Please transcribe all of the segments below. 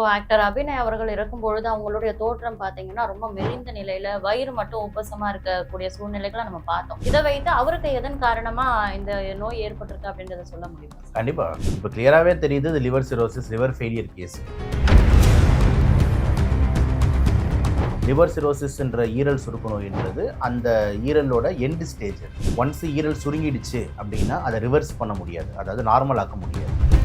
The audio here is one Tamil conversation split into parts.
இப்போ ஆக்டர் அபிநய் அவர்கள் இருக்கும் பொழுது அவங்களுடைய தோற்றம் பாத்தீங்கன்னா ரொம்ப மெலிந்த நிலையில வயிறு மட்டும் உப்பசமா இருக்கக்கூடிய சூழ்நிலைகளை நம்ம பார்த்தோம். இதை வைத்து அவருக்கு எதன் காரணமா இந்த நோய் ஏற்பட்டிருக்கு அப்படின்றத சொல்ல முடியும்? கண்டிப்பா. இப்போ கிளியராகவே தெரியுது இது liver cirrhosis liver failure case liver cirrhosis என்ற ஈரல் சுருக்கு நோயின்றது அந்த ஈரலோட எண்டு ஸ்டேஜ் ஒன்ஸ் ஈரல் சுருங்கிடுச்சு அப்படின்னா அதை ரிவர்ஸ் பண்ண முடியாது. அதாவது நார்மல் ஆக்க முடியாது.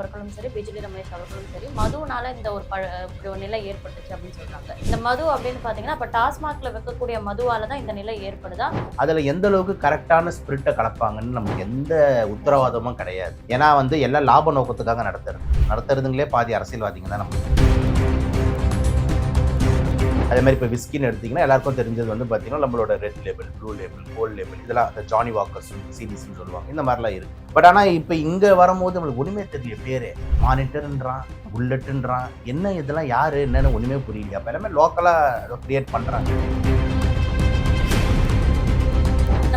அவர்களும் சரி பிஜிலி ரமேஷ் அவர்களும் சரி மதுனால இந்த ஒரு பழ இப்படி ஒரு நிலை ஏற்பட்டுச்சு அப்படின்னு சொல்றாங்க. இந்த மது அப்படின்னு பாத்தீங்கன்னா இப்ப டாஸ்மாக்ல வைக்கக்கூடிய மதுவால தான் இந்த நிலை ஏற்படுதா? அதில் எந்த அளவுக்கு கரெக்டான ஸ்பிரிட்டை கலப்பாங்கன்னு நமக்கு எந்த உத்தரவாதமும் கிடையாது. ஏன்னா வந்து எல்லாம் லாப நோக்கத்துக்காக நடத்துறது நடத்துறதுங்களே பாதி அரசியல்வாதிங்க தான் நம்ம. அதே மாதிரி இப்போ விஸ்கின்னு எடுத்தீங்கன்னா எல்லாருக்கும் தெரிஞ்சது வந்து பார்த்தீங்கன்னா நம்மளோட red label blue label gold label இதெல்லாம் அந்த ஜானி வாக்கர்ஸ் சீரீஸ்னு சொல்லுவாங்க. இந்த மாதிரிலாம் இருக்கு. பட் ஆனால் இப்போ இங்கே வரும்போது நம்மளுக்கு ஒன்றுமே தெரியல பேரு. மானிட்டர்ன்றான் புல்லட்டுன்றான் என்ன இதெல்லாம் யாரு என்னன்னு ஒன்றுமே புரியல அப்போ எல்லாமே லோக்கலாக கிரியேட் பண்ணுறாங்க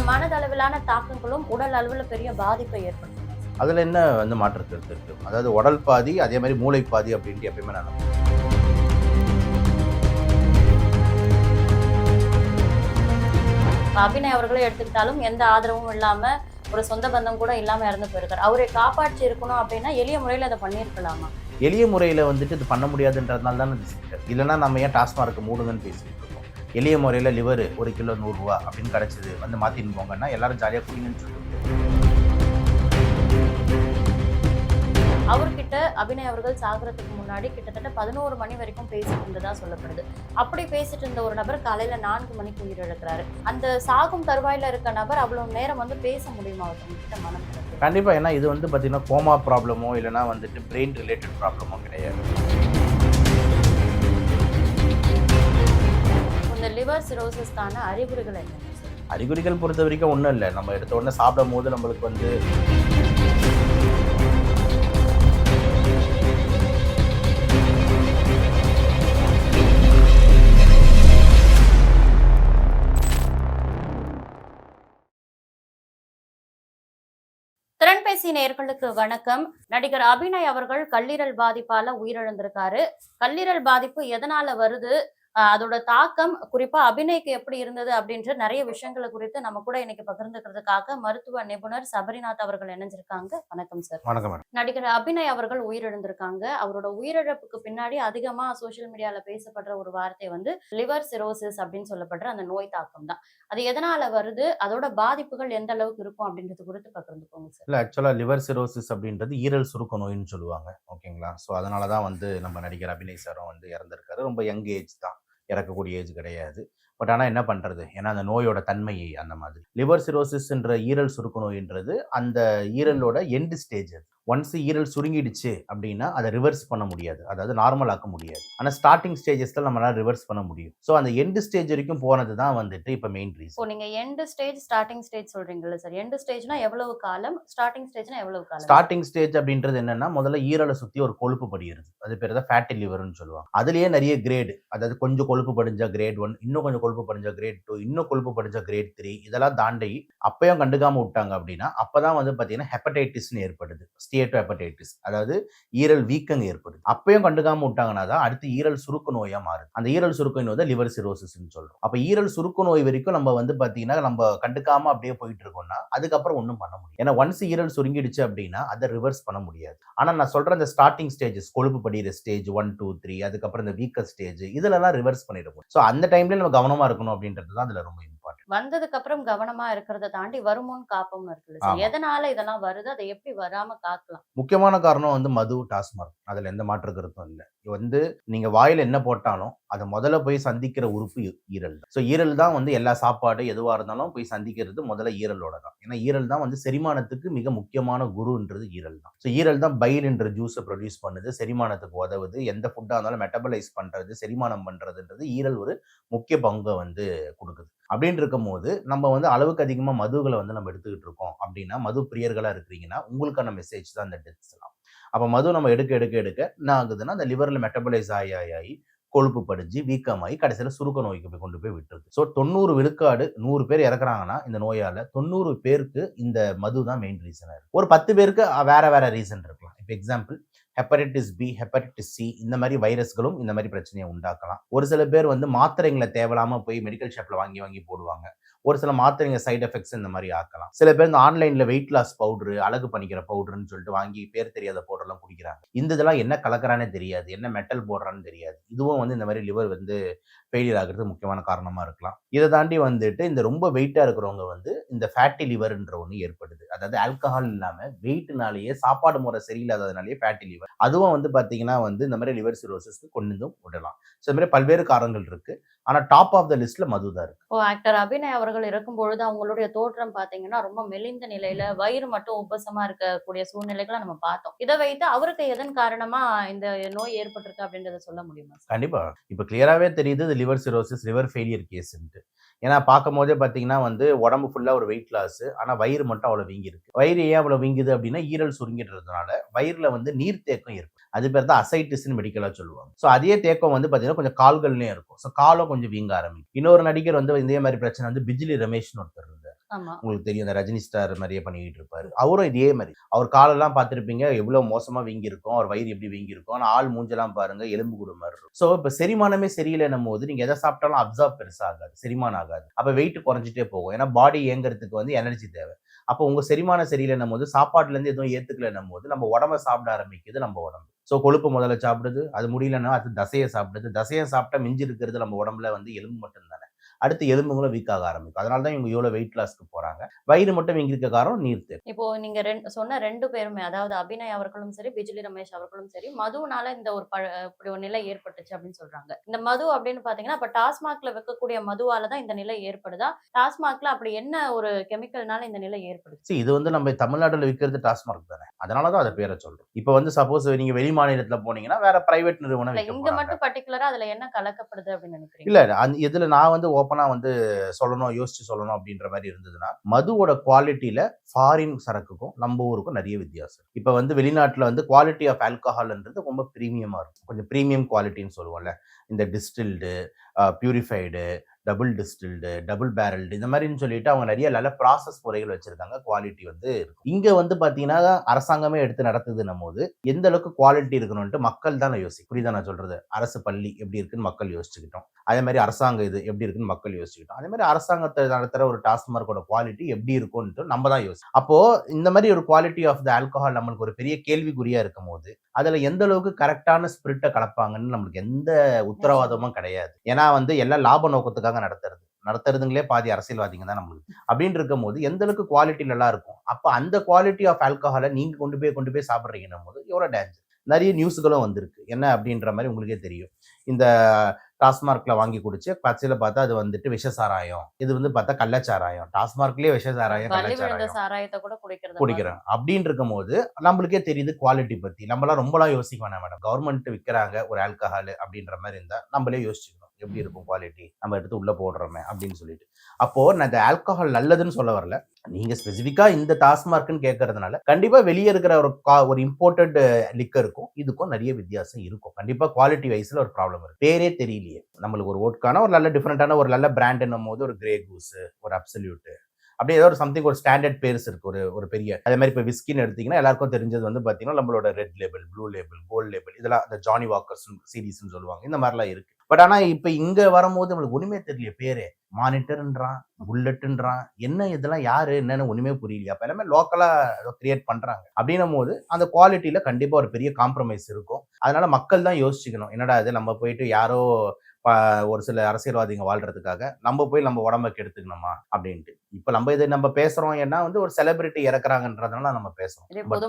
மனதளவிலான தாக்கங்களும் உடல் அளவுல பெரிய பாதிப்பை ஏற்படுத்தும். அதில் என்ன வந்து மாற்று கருத்து இருக்கு அதாவது உடல் பாதி அதே மாதிரி மூளை பாதி அப்படின்ட்டு எப்பயுமே நான் இப்ப அபிநய் அவர்களை எடுத்துக்கிட்டாலும் எந்த ஆதரவும் இல்லாம ஒரு சொந்த பந்தம் கூட இல்லாம இறந்து போயிருக்காரு. அவரை காப்பாற்றி இருக்கணும் அப்படின்னா எளிய முறையில அதை பண்ணியிருக்கலாமா? எளிய முறையில் வந்துட்டு இது பண்ண முடியாதுன்றதுனால தானே இல்லைன்னா நம்ம ஏன் டாஸ்மார்க் மூடுங்கன்னு பேசிக்கிட்டு இருக்கோம். எளிய முறையில் லிவர் ஒரு கிலோ நூறுரூவா அப்படின்னு கிடச்சிது வந்து மாற்றின்னு போங்கன்னா எல்லாரும் ஜாலியாக குடிங்கன்னு சொல்லிட்டு அவர்கிட்ட அபிநய் அவர்கள் சாகிறதுக்கு முன்னாடி கிட்டத்தட்ட பதினோரு மணி வரைக்கும் பேசிட்டு இருந்ததா சொல்லப்படுது. அப்படி பேசிட்டு இருந்த ஒரு நபர் காலையில நான்கு மணிக்கு உயிரிழக்கிறாரு அந்த சாகும் தருவாயில இருக்க நபர் அவ்வளவு நேரம் வந்து பேச முடியுமா ஒருத்தவங்க கிட்ட மனம்? கண்டிப்பாக ஏன்னா இது வந்து பார்த்தீங்கன்னா கோமா ப்ராப்ளமோ இல்லைனா வந்துட்டு பிரெயின் ரிலேட்டட் ப்ராப்ளமோ கிடையாது. இந்த லிவர் சிரோசிஸ்க்கான அறிகுறிகள் என்ன? அறிகுறிகள் பொறுத்த வரைக்கும் ஒன்றும் இல்லை. நம்ம எடுத்த உடனே சாப்பிடும் போது நம்மளுக்கு வந்து தொலைபேசி நேயர்களுக்கு வணக்கம். நடிகர் அபிநய் அவர்கள் கல்லீரல் பாதிப்பால உயிரிழந்திருக்காரு. கல்லீரல் பாதிப்பு எதனால வருது? அதோட தாக்கம் குறிப்பா அபிநய்க்கு எப்படி இருந்தது அப்படின்ற நிறைய விஷயங்களை குறித்து நம்ம கூட இன்னைக்கு பகிர்ந்துக்கிறதுக்காக மருத்துவ நிபுணர் சபரிநாத் அவர்கள் இணைஞ்சிருக்காங்க. வணக்கம் சார் வணக்கம் நடிகர் அபிநய் அவர்கள் உயிரிழந்திருக்காங்க. அவரோட உயிரிழப்புக்கு பின்னாடி அதிகமா சோஷியல் மீடியால பேசப்படுற ஒரு வார்த்தை வந்து லிவர் சிரோசிஸ் அப்படின்னு சொல்லப்படுற அந்த நோய் தாக்கம் தான். அது எதனால வருது? அதோட பாதிப்புகள் எந்த அளவுக்கு இருக்கும் அப்படின்றது குறித்து பகிர்ந்துக்கோங்க சார் இல்லை ஆக்சுவலாக லிவர் சிரோசிஸ் அப்படின்றது ஈரல் சுருக்க நோயின்னு சொல்லுவாங்க. ஓகேங்களா? ஸோ அதனால தான் வந்து நம்ம நடிகர் அபிநய் சாரும் வந்து இறந்துருக்காரு. ரொம்ப யங் ஏஜ் தான். இறக்கக்கூடிய ஏஜ் கிடையாது. பட் ஆனால் என்ன பண்ணுறது ஏன்னா அந்த நோயோட தன்மை அந்த மாதிரி. லிவர் சிரோசிஸ்ன்ற ஈரல் சுருக்க நோயின்றது அந்த ஈரலோட எண்டு ஸ்டேஜ் அது. ஒன்ஸ் ஈரல் சுருங்கிடுச்சு அப்படின்னா அதை ரிவர்ஸ் பண்ண முடியாது. அதாவது நார்மல் ஆக்க முடியாது. ஆனால் ஸ்டார்டிங் ஸ்டேஜஸில் நம்மளால ரிவர்ஸ் பண்ண முடியும். ஸோ அந்த எண்டு ஸ்டேஜ் வரைக்கும் போனது தான் வந்துட்டு இப்போ மெயின் ரீசன் இப்போ நீங்க எண்டு ஸ்டேஜ் ஸ்டார்டிங் ஸ்டேஜ் சொல்றீங்கல்ல சார் எண்டு ஸ்டேஜ்னா எவ்வளவு காலம்? ஸ்டார்டிங் ஸ்டேஜ்னா எவ்வளவு காலம்? ஸ்டார்டிங் ஸ்டேஜ் அப்படின்றது என்னன்னா முதல்ல ஈரலை சுத்தி ஒரு கொழுப்பு படிகிறது. அது பேர் தான் ஃபேட்டி லிவர்னு சொல்லுவாங்க. அதுலயே நிறைய கிரேடு அதாவது கொஞ்சம் கொழுப்பு படிஞ்சா கிரேட் ஒன் இன்னும் கொஞ்சம் கொழுப்பு படிஞ்சா கிரேட் டூ இன்னும் கொழுப்பு படிஞ்சா கிரேட் த்ரீ இதெல்லாம் தாண்டி அப்பயும் கண்டுக்காம விட்டாங்க அப்படின்னா அப்பதான் வந்து பாத்தீங்கன்னா ஹெப்படைட்டிஸ்னு ஏற்படுது. ஸ்டியேட்டோ ஹெப்படைட்டிஸ் அதாவது ஈரல் வீக்கம் ஏற்படுது. அப்பயும் கண்டுக்காம விட்டாங்கன்னா தான் அடுத்து ஈரல் சுருக்க நோயாக மாறுது. அந்த ஈரல் சுருக்க நோய் தான் லிவர் சிரோசிஸ்ன்னு சொல்கிறோம் அப்போ ஈரல் சுருக்க நோய் வரைக்கும் நம்ம வந்து பார்த்தீங்கன்னா நம்ம கண்டுக்காம அப்படியே போயிட்டு இருக்கோம்னா அதுக்கப்புறம் ஒன்றும் பண்ண முடியும் ஏன்னா ஒன்ஸ் ஈரல் சுருங்கிடுச்சு அப்படின்னா அதை ரிவர்ஸ் பண்ண முடியாது. ஆனால் நான் சொல்கிற அந்த ஸ்டார்டிங் ஸ்டேஜஸ் கொழுப்பு படிகிற ஸ்டேஜ் ஒன் டூ த்ரீ அதுக்கப்புறம் இந்த வீக்கர் ஸ்டேஜ் இதுலலாம் ரிவர்ஸ் பண்ணிடுவோம் ஸோ அந்த டைம்ல நம்ம கவனமாக இருக்கணும் அப்படின்றது தான் அதில் ரொம்ப இம்பார்ட்டன்ட் வந்ததுக்கு அப்புறம் கவனமா இருக்கிறத தாண்டி வருமுன் காப்போம்னு இருக்குல்ல. எதனால இதெல்லாம் வருது? அதை எப்படி வராம காக்கலாம்? முக்கியமான காரணம் வந்து மது டாஸ்மார்க் அதுல எந்த மாற்று கருத்தும் இல்லை. வந்து நீங்க வாயில என்ன போட்டாலும் அதை முதல்ல போய் சந்திக்கிற உறுப்பு ஈரல் தான். ஸோ ஈரல் தான் வந்து எல்லா சாப்பாடு எதுவா இருந்தாலும் போய் சந்திக்கிறது முதல்ல ஈரலோட தான். ஏன்னா ஈரல் தான் வந்து செரிமானத்துக்கு மிக முக்கியமான குருன்றது ஈரல் தான். ஸோ ஈரல் தான் பைல் என்ற ஜூஸை ப்ரொடியூஸ் பண்ணுது. செரிமானத்துக்கு உதவுது. எந்த ஃபுட்டாக இருந்தாலும் மெட்டபலைஸ் பண்றது செரிமானம் பண்றதுன்றது ஈரல் ஒரு முக்கிய பங்கை வந்து கொடுக்குது. அப்படின்னு இருக்கும்போது நம்ம வந்து அளவுக்கு அதிகமாக மதுகளை வந்து நம்ம எடுத்துக்கிட்டு இருக்கோம் அப்படின்னா மது பிரியர்களாக இருக்கிறீங்கன்னா உங்களுக்கான மெசேஜ் தான் இந்த டெத்ஸ்லாம் அப்போ மது நம்ம எடுக்க எடுக்க எடுக்க என்ன ஆகுதுன்னா அந்த லிவரில் மெட்டபலைஸ் ஆகி ஆகி கொழுப்பு படிஞ்சு வீக்கமாகி கடைசியில் சுருக்க நோய்க்கு போய் கொண்டு போய் விட்டுருது. ஸோ தொண்ணூறு விழுக்காடு நூறு பேர் இறக்குறாங்கன்னா இந்த நோயால் தொண்ணூறு பேருக்கு இந்த மது தான் மெயின் ரீசனாக இருக்குது ஒரு பத்து பேருக்கு வேற வேற ரீசன் இருக்கலாம். இப்போ example hepatitis B hepatitis C இந்த மாதிரி வைரஸ்களும் இந்த மாதிரி பிரச்சனையை உண்டாக்கலாம். ஒரு சில பேர் வந்து மாத்திரைங்களை தேவையில்லாமல் போய் மெடிக்கல் ஷாப்பில் வாங்கி வாங்கி போடுவாங்க. ஒரு சில மாத்திரைங்க சைடு எஃபெக்ட்ஸ் இந்த மாதிரி ஆக்கலாம். சில பேர் இந்த ஆன்லைன்ல வெயிட் லாஸ் பவுடர் அழகு பண்ணிக்கிற பவுடர்னு சொல்லிட்டு வாங்கி பேர் தெரியாத பவுடர்லாம் குடிக்கிறாங்க. இந்த இதெல்லாம் என்ன கலக்கறானே தெரியாது. என்ன மெட்டல் போடுறான்னு தெரியாது. இதுவும் வந்து இந்த மாதிரி லிவர் வந்து ஃபெயிலியர் ஆகுறது முக்கியமான காரணமா இருக்கலாம். இதை தாண்டி வந்துட்டு இந்த ரொம்ப வெயிட்டா இருக்கிறவங்க வந்து இந்த ஃபேட்டி லிவர்ன்ற ஒன்று ஏற்படுது. அதாவது ஆல்கஹால் இல்லாம வெயிட்னாலேயே சாப்பாடு முறை சரியில்லாததுனாலேயே ஃபேட்டி லிவர் அதுவும் வந்து பாத்தீங்கன்னா வந்து இந்த மாதிரி லிவர் சிரோசிஸ்க்கு கொண்டு விடலாம். ஸோ இந்த மாதிரி பல்வேறு காரணங்கள் இருக்கு. ஆனா டாப் ஆஃப் த லிஸ்ட்ல மது தான் இருக்கு. இப்போ ஆக்டர் அபிநய் அவர்கள் இருக்கும் பொழுது அவங்களுடைய தோற்றம் பாத்தீங்கன்னா ரொம்ப மெலிந்த நிலையில வயிறு மட்டும் உப்பசமா இருக்கக்கூடிய சூழ்நிலைகளை நம்ம பார்த்தோம். இதை வைத்து அவருக்கு எதன் காரணமா இந்த நோய் ஏற்பட்டிருக்கு அப்படின்றத சொல்ல முடியுமா சார் கண்டிப்பா. இப்போ கிளியராகவே தெரியுது லிவர் சிரோசிஸ் லிவர் ஃபெயிலியர் கேஸ்ன்ட்டு. ஏன்னா பார்க்கும் போதே பார்த்தீங்கன்னா வந்து உடம்பு ஃபுல்லாக ஒரு வெயிட் லாஸ் ஆனால் வயிறு மட்டும் அவ்வளோ வீங்கிருக்கு வயிறு ஏன் அவ்வளோ வீங்குது அப்படின்னா ஈரல் சுருங்கிடுறதுனால வயிறில் வந்து நீர் தேக்கம் இருக்கும் அது பேர் தான் அசைட்டிஸ்னு மெடிக்கலாக சொல்லுவாங்க. ஸோ அதே தேக்கம் வந்து பார்த்தீங்கன்னா கொஞ்சம் கால்கள்லேயும் இருக்கும். ஸோ காலம் கொஞ்சம் வீங்க ஆரம்பிக்கும். இன்னொரு நடிகர் வந்து இதே மாதிரி பிரச்சனை வந்து பிஜிலி ரமேஷ்னு ஒருத்தர் இருந்தார். உங்களுக்கு தெரியும் இந்த ரஜினி ஸ்டார் மாதிரியே பண்ணிக்கிட்டு இருப்பாரு. அவரும் இதே மாதிரி. அவர் காலெல்லாம் பார்த்துருப்பீங்க எவ்வளோ மோசமாக வீங்கியிருக்கும் அவர் வயிறு எப்படி வீங்கியிருக்கும் ஆனால் ஆள் மூஞ்செல்லாம் பாருங்க எலும்பு கூட மாதிரி இருக்கும். ஸோ இப்போ செரிமானமே சரியில்லைன்னும் போது நீங்கள் எதை சாப்பிட்டாலும் அப்சர்வ் பெருசாக ஆகாது செரிமானம் ஆகாது. அப்போ வெயிட் குறைஞ்சிட்டே போகும். ஏன்னா பாடி இயங்குறதுக்கு வந்து எனர்ஜி தேவை. அப்போ உங்கள் செரிமானம் சரியில்லைன்னும் போது சாப்பாட்டுலேருந்து எதுவும் ஏற்றுக்கலைன்னும் போது நம்ம உடம்ப சாப்பிட ஆரம்பிக்குது நம்ம உடம்பு. ஸோ கொழுப்பு முதல்ல சாப்பிடுது அது முடியலன்னா அது தசையை சாப்பிடுது. தசையை சாப்பிட்டா மிஞ்சி இருக்கிறது நம்ம உடம்புல வந்து எலும்பு மட்டும்தானே. அடுத்து எலும்புகளும் வீக் ஆக ஆரம்பிக்கும். அதனால தான் இவங்க இவ்வளோ வெயிட் லாஸ்க்கு போறாங்க. வயிறு மட்டும் வீங்கி இருக்க காரணம் நீர் தேவை இப்போ நீங்க சொன்ன ரெண்டு பேருமே அதாவது அபிநய் அவர்களும் சரி பிஜிலி ரமேஷ் அவர்களும் சரி மதுனால இந்த ஒரு ப இப்படி ஒரு நிலை ஏற்பட்டுச்சு அப்படின்னு சொல்றாங்க. இந்த மது அப்படின்னு பாத்தீங்கன்னா இப்ப டாஸ்மாக்ல விற்கக்கூடிய மதுவால தான் இந்த நிலை ஏற்படுதா? டாஸ்மாக்ல அப்படி என்ன ஒரு கெமிக்கல்னால இந்த நிலை ஏற்படுது? இது வந்து நம்ம தமிழ்நாட்டில் விற்கிறது டாஸ்மார்க் தானே. அதனால தான் அதை பேரை சொல்றோம். இப்போ வந்து சப்போஸ் நீங்க வெளி மாநிலத்துல போனீங்கன்னா வேற பிரைவேட் நிறுவனம் இங்க மட்டும் பர்டிகுலரா அதுல என்ன கலக்கப்படுது அப்படின்னு நினைக்கிறீங்க? இல்ல இதுல நான் வந்து ஓப்பனா வந்து சொல்லணும் யோசிச்சு சொல்லணும் அப்படின்ற மாதிரி இருந்ததுன்னா மதுவோட குவாலிட்டியில் ஃபாரின் சரக்குக்கும் நம்ம ஊருக்கும் நிறைய வித்தியாசம். இப்போ வந்து வெளிநாட்டில் வந்து குவாலிட்டி ஆஃப் ஆல்கஹால்ன்றது ரொம்ப ப்ரீமியமாக இருக்கும். கொஞ்சம் ப்ரீமியம் குவாலிட்டின்னு சொல்லுவோம்ல. இந்த distilled purified double distilled double barreled இந்த மாதிரின்னு சொல்லிட்டு அவங்க நிறைய நல்ல ப்ராசஸ் முறைகள் வச்சுருக்காங்க. குவாலிட்டி வந்து இருக்கும். இங்கே வந்து பார்த்தீங்கன்னா அரசாங்கமே எடுத்து நடத்துதுன்னும் போது எந்த அளவுக்கு குவாலிட்டி இருக்கணும்ட்டு மக்கள் தான் யோசிக்கும் புரியுதா நான் சொல்கிறது அரசு பள்ளி எப்படி இருக்குன்னு மக்கள் யோசிச்சுக்கிட்டோம். அதே மாதிரி அரசாங்கம் இது எப்படி இருக்குன்னு மக்கள் யோசிச்சுக்கிட்டோம். அதே மாதிரி அரசாங்கத்தை நடத்துகிற ஒரு டாஸ்மார்க்கோட குவாலிட்டி எப்படி இருக்கும்ன்ட்டு நம்ம தான் யோசி அப்போது இந்த மாதிரி ஒரு குவாலிட்டி ஆஃப் த ஆல்கஹால் நம்மளுக்கு ஒரு பெரிய கேள்விக்குறியாக இருக்கும் போது அதில் எந்த அளவுக்கு கரெக்டான ஸ்பிரிட்டை கலப்பாங்கன்னு நம்மளுக்கு எந்த உத்தரவாதமும் கிடையாது. ஏன்னா வந்து எல்லாம் லாப நோக்கத்துக்காக நடத்துறது. நடத்துறதுங்களே பாதி அரசியல்வாதிங்க தான் நம்மளுக்கு. அப்படின்னு இருக்கும்போது எந்த அளவுக்கு குவாலிட்டி நல்லா இருக்கும்? அப்ப அந்த குவாலிட்டி ஆஃப் ஆல்கஹாலை நீங்க கொண்டு போய் கொண்டு போய் சாப்பிட்றீங்கன்னும் போது எவ்வளோ டேஞ்சர் நிறைய நியூஸ்களும் வந்திருக்கு. என்ன அப்படின்ற மாதிரி உங்களுக்கே தெரியும். இந்த டாஸ்மார்க்ல வாங்கி குடிச்சு பச்சையில பார்த்தா அது வந்துட்டு விஷ சாராயம் இது வந்து பார்த்தா கள்ளச்சாராயம். டாஸ்மார்க்லயே விஷ சாராயம் கள்ளச்சாராயம். சாராயத்தை கூட குடிக்கிறது குடிக்கிறேன். அப்படின்னு இருக்கும்போது நம்மளுக்கே தெரியுது குவாலிட்டி பத்தி. நம்மளாம் ரொம்பலாம் யோசிக்க வேணாம் மேடம். கவர்மெண்ட் விற்கிறாங்க ஒரு ஆல்கஹால் அப்படின்ற மாதிரி இருந்தா நம்மளே யோசிச்சுக்கணும். எப்படி இருக்கும் குவாலிட்டி நம்ம எடுத்து உள்ளே போடுறோமே அப்படின்னு சொல்லிட்டு. அப்போ நான் இந்த ஆல்கஹால் நல்லதுன்னு சொல்ல வரல. நீங்க ஸ்பெசிஃபிக்கா இந்த டாஸ்மார்க்னு கேட்கறதுனால கண்டிப்பா வெளியே இருக்கிற ஒரு கா- ஒரு இம்போர்ட்டட் லிக்கருக்கும் இதுக்கும் நிறைய வித்தியாசம் இருக்கும். கண்டிப்பா குவாலிட்டி வைஸ்ல ஒரு ப்ராப்ளம் இருக்கு. பேரே தெரியலையே. நம்மளுக்கு ஒரு ஓட்கான ஒரு நல்ல டிஃப்ரெண்டான ஒரு நல்ல பிராண்ட்னும் போது ஒரு கிரே கூஸ் ஒரு அப்சல்யூட் அப்படியே ஏதோ ஒரு சம்திங் ஒரு ஸ்டாண்டர்ட் பேர்ஸ் இருக்கு. ஒரு ஒரு பெரிய அதே மாதிரி இப்போ விஸ்கின்னு எடுத்தீங்கன்னா எல்லாருக்கும் தெரிஞ்சது வந்து பார்த்தீங்கன்னா நம்மளோட red label blue label gold label இதெல்லாம் இந்த ஜானி வாக்கர்ஸ் சீரீஸ்னு சொல்லுவாங்க. இந்த மாதிரிலாம் இருக்கு. பட் ஆனால் இப்போ இங்கே வரும்போது நம்மளுக்கு ஒன்றுமே தெரியல பேரு. மானிட்டர்ன்றான் புல்லட்டுன்றான் என்ன இதெல்லாம் யாரு என்னன்னு ஒன்றுமே புரியலையா. அப்போ எல்லாமே லோக்கலாக கிரியேட் பண்ணுறாங்க அப்படின்னும் போது அந்த குவாலிட்டியில் கண்டிப்பாக ஒரு பெரிய காம்ப்ரமைஸ் இருக்கும். அதனால மக்கள் தான் யோசிச்சுக்கணும். என்னடா இது நம்ம போயிட்டு யாரோ ஒரு சில அரசியல்வாதிங்க வாழ்றதுக்காக நம்ம போய் நம்ம உடம்ப கெடுத்துக்கணுமா? அப்படின்ட்டு. இப்ப நம்ம இதை நம்ம பேசுறோம் ஏன்னா வந்து ஒரு செலிபிரிட்டி இறக்குறாங்கன்றதுனால நம்ம But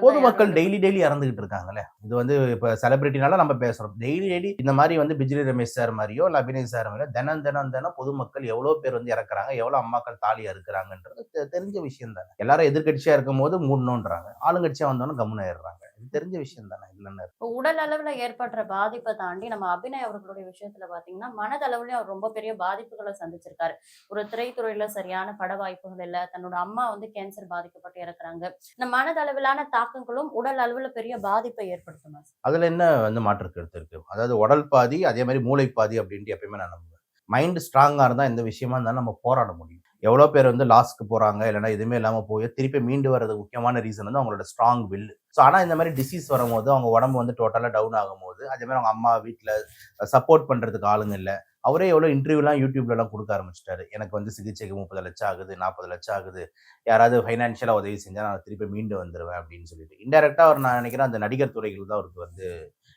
பொதுமக்கள் டெய்லி டெய்லி இறந்துகிட்டு இருக்காங்கல்ல. இது வந்து இப்ப செலிபிரிட்டினால நம்ம பேசுறோம். டெய்லி டெய்லி இந்த மாதிரி வந்து பிஜிலி ரமேஷ் சார் மாதிரியோ இல்ல அபிநய் சார் மாதிரியோ தினம் தினம் தினம் பொதுமக்கள் எவ்வளவு பேர் வந்து இறக்குறாங்க எவ்வளவு அம்மாக்கள் தாலி அறுக்குறாங்கன்றது தெ- தெரிஞ்ச விஷயம் தானே. எல்லாரும் எதிர்கட்சியா இருக்கும் போது மூடணுன்றாங்க. ஆளுங்கட்சியா வந்தோன்னு கம்முன்னு ஆயிடுறாங்க. தெரிஞ்ச விஷயம் தானே இல்லைன்னு இப்போ உடல் அளவுல ஏற்படுற பாதிப்பை தாண்டி நம்ம அபிநய் அவர்களுடைய விஷயத்துல பாத்தீங்கன்னா மனதளவுலயும் அவர் ரொம்ப பெரிய பாதிப்புகளை சந்திச்சிருக்காரு. ஒரு திரைத்துறையில சரியான பட வாய்ப்புகள் இல்ல தன்னோட அம்மா வந்து கேன்சர் பாதிக்கப்பட்டு இறக்குறாங்க. இந்த மனதளவிலான தாக்கங்களும் உடல் அளவுல பெரிய பாதிப்பை ஏற்படுத்துமா அதுல என்ன வந்து மாற்று கருத்து இருக்கு? அதாவது உடல் பாதி அதே மாதிரி மூளை பாதி அப்படின்ட்டு எப்பயுமே நான் நம்புவேன். மைண்ட் ஸ்ட்ராங்கா இருந்தா எந்த விஷயமா இருந்தாலும் நம்ம போராட முடியும். எவ்வளோ பேர் வந்து லாஸ்க்கு போகிறாங்க இல்லைன்னா எதுவுமே இல்லாமல் போய் திருப்பி மீண்டு வர்றதுக்கு முக்கியமான ரீசன் வந்து அவங்களோட ஸ்ட்ராங் வில் ஸோ ஆனால் இந்த மாதிரி டிசீஸ் வரும்போது அவங்க உடம்பு வந்து டோட்டலாக டவுன் ஆகும்போது அதேமாதிரி அவங்க அம்மா வீட்டில் சப்போர்ட் பண்ணுறதுக்கு ஆளுங்க இல்லை அவரே எவ்வளோ இன்டர்வியூலாம் யூடியூப்லலாம் கொடுக்க ஆரம்பிச்சிட்டாரு. எனக்கு வந்து சிகிச்சைக்கு முப்பது லட்சம் ஆகுது நாற்பது லட்சம் ஆகுது. யாராவது ஃபைனான்ஷியலாக உதவி செஞ்சால் நான் திருப்பி மீண்டு வந்துடுவேன் அப்படின்னு சொல்லிட்டு. இன்டெரக்டாக அவர் நான் நினைக்கிறேன் அந்த நடிகர் துறைகள் தான் அவருக்கு வந்து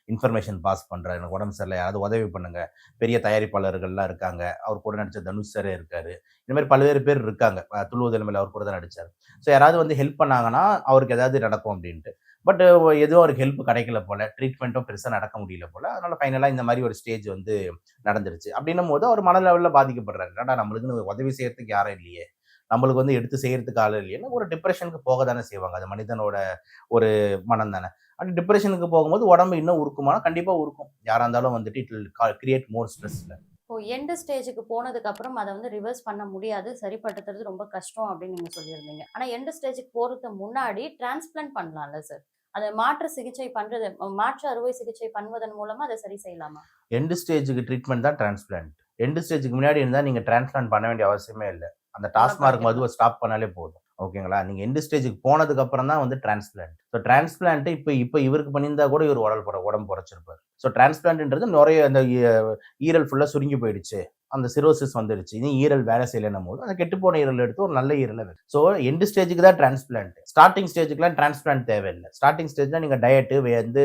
இன்ஃபர்மேஷன் பாஸ் பண்ணுறாரு எனக்கு உடம்பு சரியில்லை யாராவது உதவி பண்ணுங்க. பெரிய தயாரிப்பாளர்கள்லாம் இருக்காங்க. அவர் கூட நடித்த தனுஷ் சாரே இருக்கார். இந்த மாதிரி பல்வேறு பேர் இருக்காங்க. அஹ் துள்ளுவதில் அவர் கூட தான் நடித்தார் ஸோ யாராவது வந்து ஹெல்ப் பண்ணாங்கன்னா அவருக்கு ஏதாவது நடக்கும் அப்படின்ட்டு. பட் எதுவும் அவருக்கு ஹெல்ப் கிடைக்கல போல் ட்ரீட்மெண்ட்டும் பெருசாக நடக்க முடியல போல். அதனால் ஃபைனலாக இந்த மாதிரி ஒரு ஸ்டேஜ் வந்து நடந்துருச்சு. அப்படின்னும் போது அவர் மன லெவலில் பாதிக்கப்படுறாரு. என்னடா நம்மளுக்குன்னு உதவி செய்யறதுக்கு யாரும் இல்லையே. நம்மளுக்கு வந்து எடுத்து செய்யறதுக்கு ஆள் இல்லைன்னா ஒரு டிப்ரெஷனுக்கு போக தானே செய்வாங்க. அது மனிதனோட ஒரு மனம் தானே அப்படி டிப்ரெஷனுக்கு போகும்போது உடம்பு இன்னும் உருக்குமானா கண்டிப்பாக உருக்கும். யாராக இருந்தாலும் வந்துட்டு இட் கிரியேட் மோர் ஸ்ட்ரெஸ் இப்போ எண்டு ஸ்டேஜுக்கு போனதுக்கு அப்புறம் அதை வந்து ரிவர்ஸ் பண்ண முடியாது. சரிப்படுத்துறது ரொம்ப கஷ்டம் அப்படின்னு நீங்க சொல்லியிருந்தீங்க. ஆனா எண்டு ஸ்டேஜுக்கு போறதுக்கு முன்னாடி டிரான்ஸ்பிளான்ட் பண்ணலாம்ல சார் அதை மாற்று சிகிச்சை பண்றது மாற்று அறுவை சிகிச்சை பண்ணுவதன் மூலமா அதை சரி செய்யலாமா? எண்டு ஸ்டேஜுக்கு ட்ரீட்மெண்ட் தான் டிரான்ஸ்பிளான்ட் எண்டு ஸ்டேஜுக்கு முன்னாடி இருந்தால் நீங்கள் டிரான்ஸ்பிளான்ட் பண்ண வேண்டிய அவசியமே இல்லை. அந்த டாஸ்மார்க் பண்ணிக்கலாம். மதுவை ஸ்டாப் பண்ணாலே போதும். ஓகேங்களா? நீங்கள் எண்டு ஸ்டேஜுக்கு போனதுக்கு அப்புறம் தான் வந்து டிரான்ஸ்பிளான்ட் ஸோ டிரான்ஸ்பிளான்ட் இப்போ இப்போ இவருக்கு பண்ணியிருந்தா கூட இவர் உடல் குறை உடம்பு குறைச்சிருப்பார் ஸோ டிரான்ஸ்பிளான்ட்ன்றது நிறைய அந்த ஈரல் ஃபுல்லாக சுருங்கி போயிடுச்சு. அந்த சிரோசிஸ் வந்துடுச்சு இனி ஈரல் வேலை செய்யலைன்னும் போது அந்த கெட்டுப்போன ஈரல் எடுத்து ஒரு நல்ல ஈரலை வைக்கும் ஸோ எண்டு ஸ்டேஜுக்கு தான் டிரான்ஸ்பிளான்ட் ஸ்டார்டிங் ஸ்டேஜுக்குலாம் டிரான்ஸ்பிளான்ட் தேவையில்லை. ஸ்டார்டிங் ஸ்டேஜ்ல நீங்கள் டயட்டு வந்து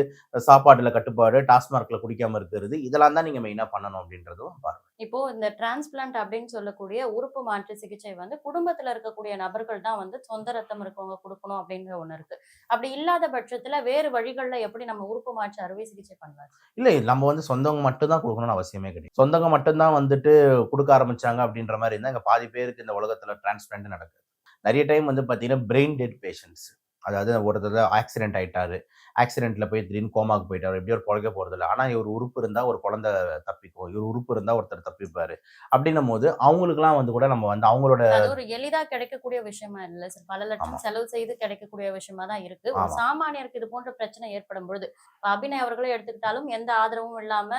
சாப்பாட்டில் கட்டுப்பாடு டாஸ்மார்க்கில் குடிக்காமல் இருக்கிறது இதெல்லாம் தான் நீங்கள் மெயினாக பண்ணணும் அப்படின்றதும் பாருங்கள் இப்போ இந்த டிரான்ஸ்பிளான்ட் அப்படின்னு சொல்லக்கூடிய உறுப்பு மாற்று சிகிச்சை வந்து குடும்பத்துல இருக்கக்கூடிய நபர்கள் தான் வந்து சொந்த ரத்தம் இருக்கவங்க கொடுக்கணும் அப்படிங்கிற ஒண்ணு இருக்கு. அப்படி இல்லாத பட்சத்துல வேறு வழிகள்ல எப்படி நம்ம உறுப்பு மாற்று அறுவை சிகிச்சை பண்ணலாம்? இல்ல நம்ம வந்து சொந்தவங்க மட்டும் தான் கொடுக்கணும்னு அவசியமே கிடையாது. சொந்தவங்க மட்டும்தான் வந்துட்டு கொடுக்க ஆரம்பிச்சாங்க அப்படின்ற மாதிரி இருந்தா இங்க பாதி பேருக்கு இந்த உலகத்துல டிரான்ஸ்பிளான்ட் நடக்குது. நிறைய டைம் வந்து பாத்தீங்கன்னா பிரெயின் டெட் பேஷண்ட்ஸ் அதாவது ஒருத்தர் ஆக்சிடென்ட் ஆயிட்டாரு. ஆக்சிடென்ட்ல போய் திடீர்னு கோமாக்கு போயிட்டாரு. எப்படி ஒரு பொழைக்க போறது இல்லை ஆனா இவர் உறுப்பு இருந்தா ஒரு குழந்தை தப்பிக்கும். இவர் உறுப்பு இருந்தா ஒருத்தர் தப்பிப்பாரு. அப்படின்னும் போது அவங்களுக்குலாம் வந்து கூட நம்ம வந்து அவங்களோட அது ஒரு எளிதா கிடைக்கக்கூடிய விஷயமா இல்ல சார். பல லட்சம். செலவு செய்து கிடைக்கக்கூடிய விஷயமா தான் இருக்கு. சாமானியருக்கு இது போன்ற பிரச்சனை ஏற்படும் பொழுது அபிநய் அவர்களே எடுத்துக்கிட்டாலும் எந்த ஆதரவும் இல்லாம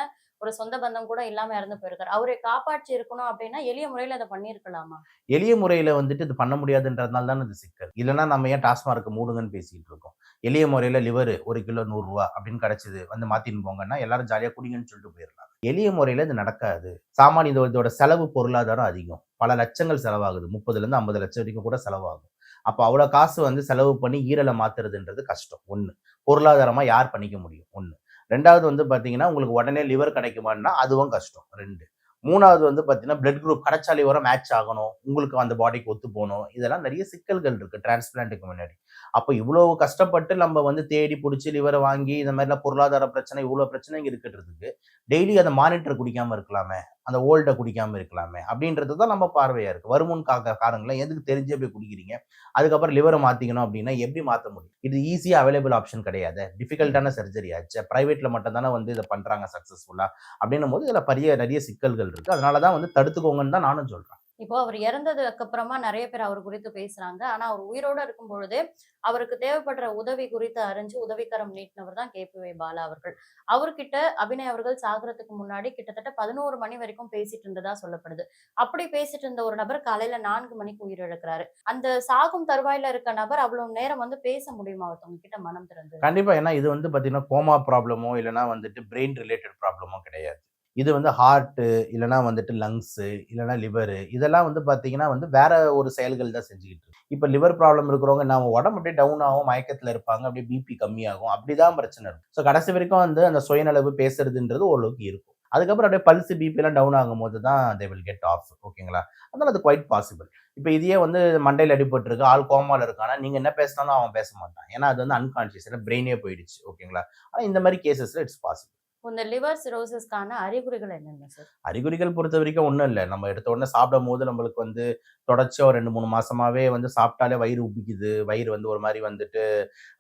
ஒரு சொந்த பந்தம் கூட இல்லாம இறந்து போயிருக்காரு. அவரை காப்பாற்றி இருக்கணும் அப்படின்னா எளிய முறையில அதை பண்ணியிருக்கலாமா? எளிய முறையில வந்துட்டு இது பண்ண முடியாதுன்றதுனால தானே இது சிக்கல். இல்லைன்னா நம்ம ஏன் டாஸ்மார்க் மூடுங்கன்னு பேசிட்டு இருக்கோம். எளிய முறையில லிவர் ஒரு கிலோ நூறுரூவா அப்படின்னு கிடைச்சது வந்து மாத்தின்னு போங்கன்னா எல்லாரும் ஜாலியா குடிங்கன்னு சொல்லிட்டு போயிடலாம். எளிய முறையில இது நடக்காது. சாமானிய இதோட செலவு பொருளாதாரம் அதிகம். பல லட்சங்கள் செலவாகுது. முப்பதுல இருந்து ஐம்பது லட்சம் வரைக்கும் கூட செலவாகும். அப்போ அவ்வளோ காசு வந்து செலவு பண்ணி ஈரலை மாத்துறதுன்றது கஷ்டம். ஒன்று பொருளாதாரமாக யார் பண்ணிக்க முடியும்? ஒன்று ரெண்டாவது வந்து பார்த்தீங்கன்னா உங்களுக்கு உடனே லிவர் கிடைக்குமான்னா அதுவும் கஷ்டம். ரெண்டு. மூணாவது வந்து பார்த்தீங்கன்னா பிளட் குரூப் கிடைச்சா லிவரை மேட்ச் ஆகணும். உங்களுக்கு அந்த பாடிக்கு ஒத்து போகணும். இதெல்லாம் நிறைய சிக்கல்கள் இருக்குது டிரான்ஸ்பிளான்ட்டுக்கு முன்னாடி. அப்போ இவ்வளோ கஷ்டப்பட்டு நம்ம வந்து தேடி பிடிச்சி லிவரை வாங்கி இந்த மாதிரிலாம் பொருளாதார பிரச்சனை இவ்வளோ பிரச்சனை இங்கே இருக்கிறதுக்கு டெய்லி அந்த மானிட்டர் குடிக்காமல் இருக்கலாமே அந்த ஓல்டை குடிக்காம இருக்கலாமே அப்படின்றது தான் நம்ம பார்வையாக இருக்குது வருமுன் காக்க காரங்கள எதுக்கு தெரிஞ்சே போய் குடிக்கிறீங்க? அதுக்கப்புறம் லிவரை மாற்றிக்கணும் அப்படின்னா எப்படி மாற்ற முடியும்? இது ஈஸியாக அவைலபிள் ஆப்ஷன் கிடையாது. டிஃபிகல்ட்டான சர்ஜரி ஆச்சு. ப்ரைவேட்டில் மட்டும் தானே வந்து இதை பண்ணுறாங்க சக்ஸஸ்ஃபுல்லாக அப்படின்னும் போது இதில் பெரிய நிறைய சிக்கல்கள் இருக்குது அதனால தான் வந்து தடுத்துக்கோங்கன்னு தான் நானும் சொல்கிறேன் இப்போ அவர் இறந்ததுக்கு அப்புறமா நிறைய பேர் அவர் குறித்து பேசுறாங்க. ஆனா அவர் உயிரோட இருக்கும் பொழுது அவருக்கு தேவைப்படுற உதவி குறித்து அறிஞ்சு உதவிக்கரம் நீட்டினவர் தான் கே. பிபை பாலா அவர்கள். அவர்கிட்ட அபிநய் அவர்கள் சாகுறதுக்கு முன்னாடி கிட்டத்தட்ட பதினோரு மணி வரைக்கும் பேசிட்டு இருந்ததா சொல்லப்படுது. அப்படி பேசிட்டு இருந்த ஒரு நபர் காலையில நான்கு மணிக்கு உயிரிழக்கிறாரு. அந்த சாகும் தருவாயில இருக்க நபர் அவ்வளவு நேரம் வந்து பேச முடியுமா? ஒருத்தவங்க கிட்ட மனம் திறந்து. கண்டிப்பா. ஏன்னா இது வந்து பாத்தீங்கன்னா கோமா ப்ராப்ளமோ இல்லைன்னா வந்துட்டு பிரெயின் ரிலேட்டட் ப்ராப்ளமோ கிடையாது. இது வந்து ஹார்ட்டு இல்லைன்னா வந்துட்டு லங்ஸு இல்லைனா லிவரு இதெல்லாம் வந்து பார்த்தீங்கன்னா வந்து வேற ஒரு செயல்கள் தான் செஞ்சுக்கிட்டு இருக்கு. இப்போ லிவர் ப்ராப்ளம் இருக்கிறவங்க நம்ம உடம்பு அப்படியே டவுன் ஆகும் மயக்கத்தில் இருப்பாங்க அப்படியே பிபி கம்மியாகும் அப்படி தான் பிரச்சனை இருக்கும் ஸோ கடைசி வரைக்கும் வந்து அந்த சுயநலவு பேசுறதுன்றது ஓரளவுக்கு இருக்கும். அதுக்கப்புறம் அப்படியே பல்ஸ் பிபிலாம் டவுன் ஆகும்போது தான் தே வில் கெட் ஆஃப் ஓகேங்களா? அதனால அது குவைட் பாசிபிள் இப்போ இதையே வந்து மண்டையில் அடிபட்டுருக்கு ஆள் கோமாவில் இருக்கானா நீங்கள் என்ன பேசினாலும் அவன் பேச மாட்டான். ஏன்னா அது வந்து அன்கான்ஷியஸ் ஏன்னா பிரெயினே போயிடுச்சு ஓகேங்களா? ஆனால் இந்த மாதிரி கேசஸில் இட்ஸ் பாசிபிள் இந்த லிவர் சிரோசிஸ்க்கான அறிகுறிகள் என்னென்ன சார் அறிகுறிகள் பொறுத்த வரைக்கும் ஒன்றும் இல்லை. நம்ம எடுத்த உடனே சாப்பிடும் போது நம்மளுக்கு வந்து தொடர்ச்சியாக ஒரு ரெண்டு மூணு மாசமாவே வந்து சாப்பிட்டாலே வயிறு உப்பிக்குது. வயிறு வந்து ஒரு மாதிரி வந்துட்டு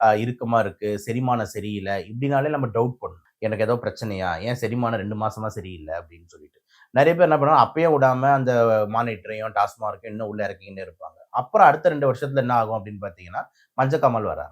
இறுக்கமாக இறுக்கமா இருக்கு. செரிமானம் சரியில்லை. இப்படினாலே நம்ம டவுட் பண்ணணும். எனக்கு ஏதோ பிரச்சனையா? ஏன் செரிமானம் ரெண்டு மாசமா சரியில்லை? அப்படின்னு சொல்லிட்டு. நிறைய பேர் என்ன பண்ணுவாங்க? அப்பயே விடாம அந்த மானிட்டரையும் டாஸ்மார்க்கும் இன்னும் உள்ள இறக்கிக்கிட்டே இருப்பாங்க. அப்புறம் அடுத்த ரெண்டு வருஷத்துல என்ன ஆகும் அப்படின்னு பார்த்தீங்கன்னா மஞ்சக்காமல் வர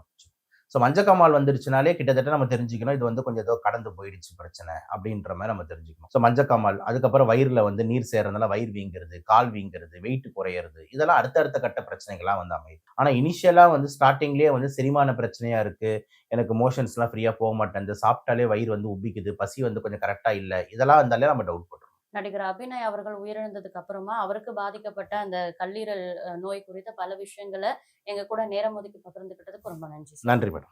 ஸோ மஞ்சக்காமல் வந்துருச்சுனாலே கிட்டத்தட்ட நம்ம தெரிஞ்சுக்கணும். இது வந்து கொஞ்சம் ஏதோ கடந்து போயிடுச்சு பிரச்சனை அப்படின்ற மாதிரி நம்ம தெரிஞ்சுக்கணும். ஸோ மஞ்சக்காமல் அதுக்கப்புறம் வயிறில் வந்து நீர் சேர்றதுனால வயிறு வீங்கிறது கால் வீங்கிறது வெயிட் குறையிறது இதெல்லாம் அடுத்தடுத்த கட்ட பிரச்சனைகளாக வந்து அமையுது ஆனால் இனிஷியலாக வந்து ஸ்டார்டிங்லேயே வந்து செரிமான பிரச்சனையாக இருக்குது எனக்கு மோஷன்ஸ்லாம் ஃப்ரீயாக போக மாட்டேன். சாப்பிட்டாலே வயிறு வந்து உப்பிக்குது பசி வந்து கொஞ்சம் கரெக்டாக இல்லை. இதெல்லாம் இருந்தாலே நம்ம டவுட் பண்ணுறோம் நடிகர் அபிநய் அவர்கள் உயிரிழந்ததுக்கு அப்புறமா அவருக்கு பாதிக்கப்பட்ட அந்த கல்லீரல் அஹ், நோய் குறித்த பல விஷயங்களை எங்க கூட நேரம் ஒதுக்கி பகிர்ந்துக்கிட்டதுக்கு ரொம்ப நன்றி நன்றி மேடம்.